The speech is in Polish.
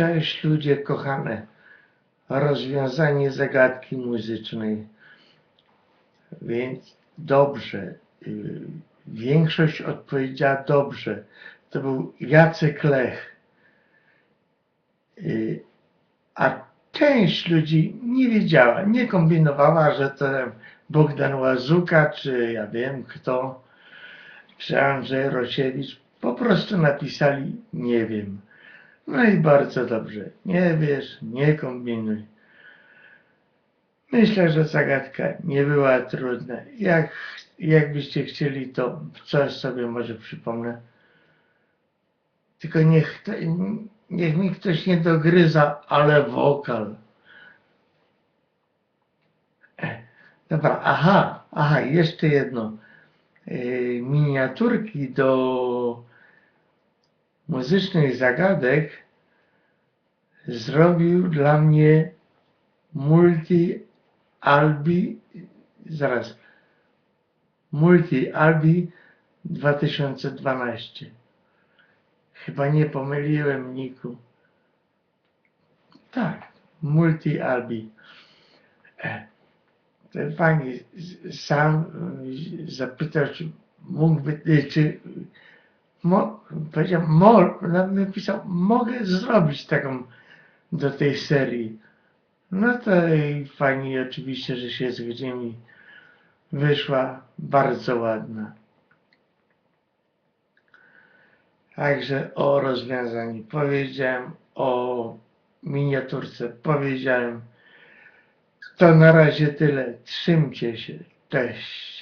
Cześć ludzie kochane. Rozwiązanie zagadki muzycznej. Więc dobrze. Y, Większość odpowiedziała dobrze. To był Jacek Lech. Y, A część ludzi nie wiedziała, nie kombinowała, że to Bogdan Łazuka, czy ja wiem kto, czy Andrzej Rosiewicz. Po prostu napisali nie wiem. No i bardzo dobrze. Nie wiesz, nie kombinuj. Myślę, że zagadka nie była trudna. Jak, jakbyście chcieli, to coś sobie może przypomnę. Tylko niech, niech mi ktoś nie dogryza, ale wokal. E, Dobra, aha, aha, jeszcze jedno. Yy, miniaturki do muzycznych zagadek zrobił dla mnie Multi Albi, zaraz, Multi Albi 2012. Chyba nie pomyliłem Niku. Tak, Multi Albi. E, Ten pani sam zapytał, czy mógłby, czy mo, powiedział, mo, napisał, mogę zrobić taką do tej serii. No to i fajnie oczywiście, że się zgodziłem i wyszła bardzo ładna. Także o rozwiązaniu powiedziałem, o miniaturce powiedziałem. To na razie tyle. Trzymcie się. Cześć.